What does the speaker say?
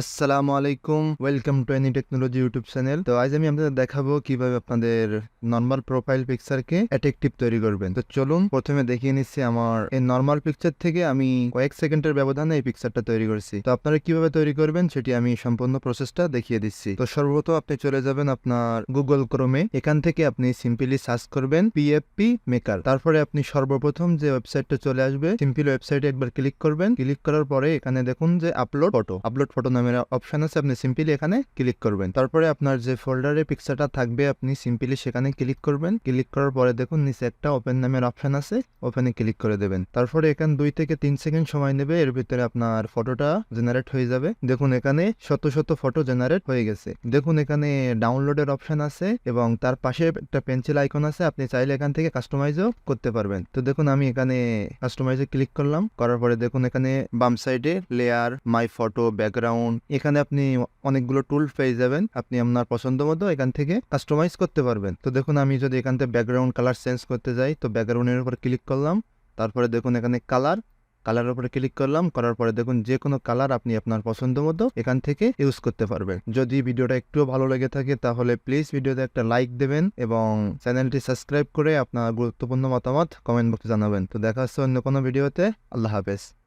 আসসালামু আলাইকুম, welcome to any technology YouTube channel. তো আজ আমি আপনাদের দেখাবো কীভাবে আপনাদের নর্মাল প্রোফাইল পিকচারকে অ্যাট্রাকটিভ তৈরি করবেন। তো চলুন, প্রথমে দেখিয়ে নিচ্ছি আমার এই নর্মাল পিকচার থেকে আমি কয়েক সেকেন্ডের ব্যবধানে এই পিকচারটা তৈরি করছি। তো আপনারা কীভাবে তৈরি করবেন সেটি আমি সম্পূর্ণ প্রসেসটা দেখিয়ে দিচ্ছি। তো সর্বপ্রথম আপনি চলে যাবেন আপনার গুগল ক্রোমে এখান থেকে আপনি সিম্পলি সার্চ করবেন পিএফপি মেকার তারপরে আপনি সর্বপ্রথম যে ওয়েবসাইটটা চলে আসবে সিম্পল ওয়েবসাইটে একবার ক্লিক করবেন। ক্লিক করার পরে এখানে দেখুন যে আপলোড ফটো আপলোড ফটো নামের অপশন আছে, আপনি সিম্পলি এখানে ক্লিক করবেন। তারপরে আপনার যে ফোল্ডারে পিকচারটা থাকবে, আপনি সিম্পলি সেখানে ক্লিক করবেন। ক্লিক করার পরে দেখুন, নিচে একটা ওপেন নামের অপশন আছে ওপেনে ক্লিক করে দেবেন। তারপরে এখানে দুই থেকে তিন সেকেন্ড সময় নেবে, এর ভিতরে আপনার ফটোটা জেনারেট হয়ে যাবে। দেখুন, এখানে শত শত ফটো জেনারেট হয়ে গেছে। দেখুন, এখানে ডাউনলোডের অপশন আছে এবং তার পাশে একটা পেন্সিল আইকন আছে, আপনি চাইলে এখান থেকে কাস্টমাইজও করতে পারবেন। তো দেখুন, আমি এখানে কাস্টমাইজে ক্লিক করলাম। করার পরে দেখুন, এখানে বাম সাইডে লেয়ার মাই ফটো ব্যাকগ্রাউন্ড এখানে আপনি অনেকগুলো টুল পেয়ে যাবেন। আপনি আপনার পছন্দ মতো এখান থেকে কাস্টমাইজ করতে পারবেন। তো দেখুন, আমি যদি এখান থেকে ব্যাকগ্রাউন্ড কালার চেঞ্জ করতে যাই, তো ব্যাকগ্রাউন্ডের উপর ক্লিক করলাম। তারপরে দেখুন, এখানে কালার কালারের উপরে ক্লিক করলাম। করার পরে দেখুন, যে কোনো কালার আপনি আপনার পছন্দ মতো এখান থেকে ইউজ করতে পারবেন। যদি ভিডিওটা একটুও ভালো লেগে থাকে, তাহলে প্লিজ ভিডিওতে একটা লাইক দেবেন এবং চ্যানেলটি সাবস্ক্রাইব করে আপনার গুরুত্বপূর্ণ মতামত কমেন্ট বক্সে জানাবেন। তো দেখা হচ্ছে অন্য কোনো ভিডিওতে আল্লাহ হাফেজ।